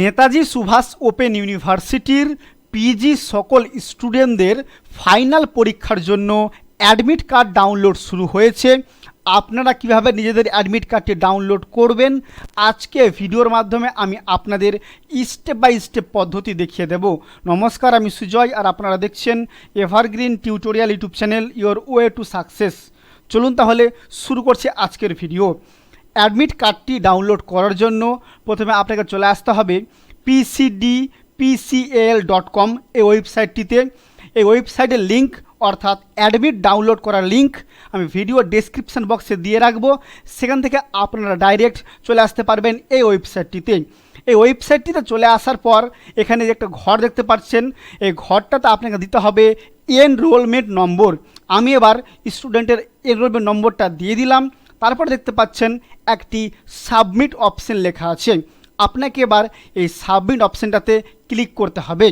Netaji Subhas open ইউনিভার্সিটির PG সকল স্টুডেন্টদের ফাইনাল পরীক্ষার জন্য অ্যাডমিট কার্ড ডাউনলোড শুরু হয়েছে। আপনারা কীভাবে নিজেদের অ্যাডমিট কার্ডটি ডাউনলোড করবেন? আজকে ভিডিওর মাধ্যমে আমি আপনাদের স্টেপ বাই স্টেপ পদ্ধতি দেখিয়ে দেব। নমস্কার, আমি সুজয় আর আপনারা দেখছেন evergreen tutorial YouTube channel, your way to success. চলুন তাহলে শুরু করছি আজকের ভিডিও। অ্যাডমিট কার্ডটি ডাউনলোড করার জন্য প্রথমে আপনাকে চলে আসতে হবে পিসিডি পিসিএল ডট কম এই ওয়েবসাইটটিতে। এই ওয়েবসাইটের লিঙ্ক অর্থাৎ অ্যাডমিট ডাউনলোড করার লিঙ্ক আমি ভিডিও ডেসক্রিপশন বক্সে দিয়ে রাখব। সেখান থেকে আপনারা ডাইরেক্ট চলে আসতে পারবেন এই ওয়েবসাইটটিতে। এই ওয়েবসাইটটিতে চলে আসার পর এখানে যে একটা ঘর দেখতে পাচ্ছেন, এই ঘরটাতে আপনাকে দিতে হবে এনরোলমেন্ট নম্বর আমি এবার স্টুডেন্টের এনরোলমেন্ট নম্বরটা দিয়ে দিলাম। তারপর দেখতে পাচ্ছেন একটি সাবমিট অপশন লেখা আছে। আপনাকে এবার এই সাবমিট অপশানটাতে ক্লিক করতে হবে।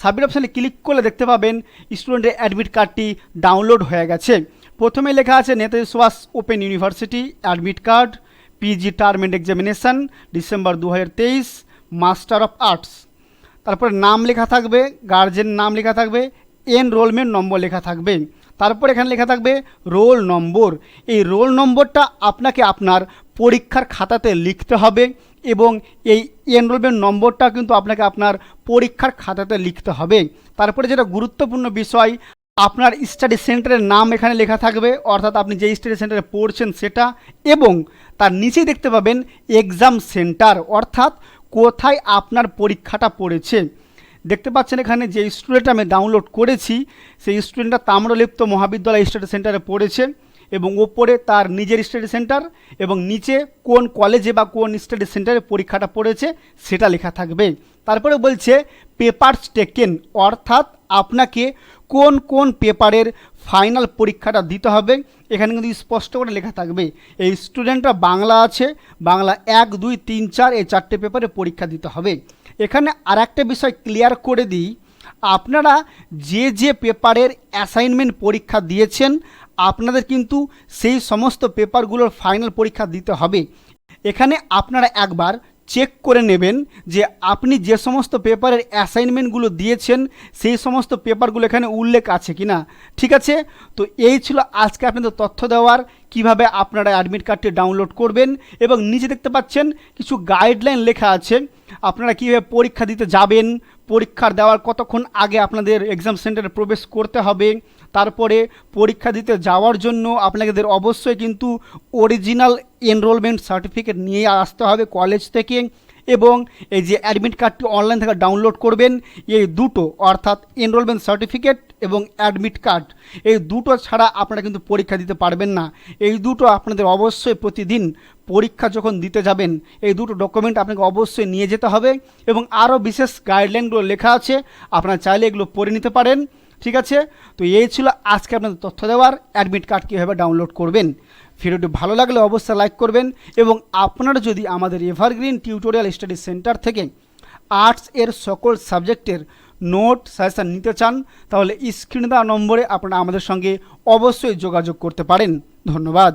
সাবমিট অপশানে ক্লিক করলে দেখতে পাবেন স্টুডেন্টের অ্যাডমিট কার্ডটি ডাউনলোড হয়ে গেছে। প্রথমে লেখা আছে Netaji Subhas open university, admit card, PG term end examination, December দু হাজার তেইশ, মাস্টার অফ আর্টস। তারপরে নাম লেখা থাকবে, গার্জেন নাম লেখা থাকবে, এনরোলমেন্ট নম্বর লেখা থাকবে। তারপর এখানে লেখা থাকবে রোল নম্বর। এই রোল নম্বরটা আপনাকে আপনার পরীক্ষার খাতাতে লিখতে হবে এবং এই এনরোলমেন্ট নম্বরটা কিন্তু আপনাকে আপনার পরীক্ষার খাতাতে লিখতে হবে। তারপরে যেটা গুরুত্বপূর্ণ বিষয়, আপনার স্টাডি সেন্টারের নাম এখানে লেখা থাকবে, অর্থাৎ আপনি যে স্টাডি সেন্টারে পড়ছেন সেটা এবং তার নিচেই দেখতে পাবেন এক্সাম সেন্টার অর্থাৎ কোথায় আপনার পরীক্ষাটা পড়েছে। দেখতে পাচ্ছেন এখানে যে স্টুডেন্ট আমি ডাউনলোড করেছি, সেই স্টুডেন্টটা তাম্রলিপ্ত মহাবিদ্যালয় স্টাডি সেন্টারে পড়েছে এবং ওপরে তার নিজের স্টাডি সেন্টার এবং নিচে কোন কলেজে বা কোন স্টাডি সেন্টারে পরীক্ষাটা পড়েছে সেটা লেখা থাকবে। তারপরে বলছে পেপারস টেকেন অর্থাৎ আপনাকে কোন কোন পেপারের ফাইনাল পরীক্ষাটা দিতে হবে। এখানে কিন্তু স্পষ্ট করে লেখা থাকবে, এই স্টুডেন্টরা বাংলা আছে, বাংলা এক, দুই, তিন, চার, এই চারটে পেপারে পরীক্ষা দিতে হবে। এখানে আর একটা বিষয় ক্লিয়ার করে দিই। আপনারা যে যে পেপারের অ্যাসাইনমেন্ট পরীক্ষা দিয়েছেন, আপনাদের কিন্তু সেই সমস্ত পেপারগুলোর ফাইনাল পরীক্ষা দিতে হবে। এখানে আপনারা একবার চেক করে নেবেন যে আপনি যে সমস্ত পেপারের অ্যাসাইনমেন্টগুলো দিয়েছেন, সেই সমস্ত পেপারগুলো এখানে উল্লেখ আছে কি না ঠিক আছে? তো এই ছিল আজকে আপনাদের তথ্য দেওয়ার, কীভাবে আপনারা অ্যাডমিট কার্ডটি ডাউনলোড করবেন এবং নিচে দেখতে পাচ্ছেন কিছু গাইডলাইন লেখা আছে। আপনারা কীভাবে পরীক্ষা দিতে যাবেন পরীক্ষার দেওয়ার কতক্ষণ আগে আপনাদের এক্সাম সেন্টারে প্রবেশ করতে হবে তারপরে পরীক্ষা দিতে যাওয়ার জন্য আপনাদের অবশ্যই কিন্তু অরিজিনাল এনরোলমেন্ট সার্টিফিকেট নিয়ে আসতে হবে কলেজ থেকে এবং এই যে অ্যাডমিট কার্ডটি অনলাইন থেকে ডাউনলোড করবেন, এই দুটো অর্থাৎ এনরোলমেন্ট সার্টিফিকেট এবং অ্যাডমিট কার্ড এই দুটো ছাড়া আপনারা কিন্তু পরীক্ষা দিতে পারবেন না। এই দুটো আপনাদের অবশ্যই প্রতিদিন পরীক্ষা যখন দিতে যাবেন, এই দুটো ডকুমেন্ট আপনাকে অবশ্যই নিয়ে যেতে হবে এবং আরও বিশেষ গাইডলাইনগুলো লেখা আছে, আপনারা চাইলে এগুলো পড়ে নিতে পারেন। ঠিক আছে? তো এই ছিল আজকে আপনাদের তথ্য দেওয়ার। অ্যাডমিট কার্ড কীভাবে ডাউনলোড করবেন? ভিডিওটি ভালো লাগলে অবশ্যই লাইক করবেন এবং আপনারা যদি আমাদের এভারগ্রিন টিউটোরিয়াল স্টাডি সেন্টার থেকে আর্টস এর সকল সাবজেক্টের নোট সাজেশান নিতে চান, তাহলে স্ক্রিনে দেওয়া নম্বরে আপনারা আমাদের সঙ্গে অবশ্যই যোগাযোগ করতে পারেন। ধন্যবাদ।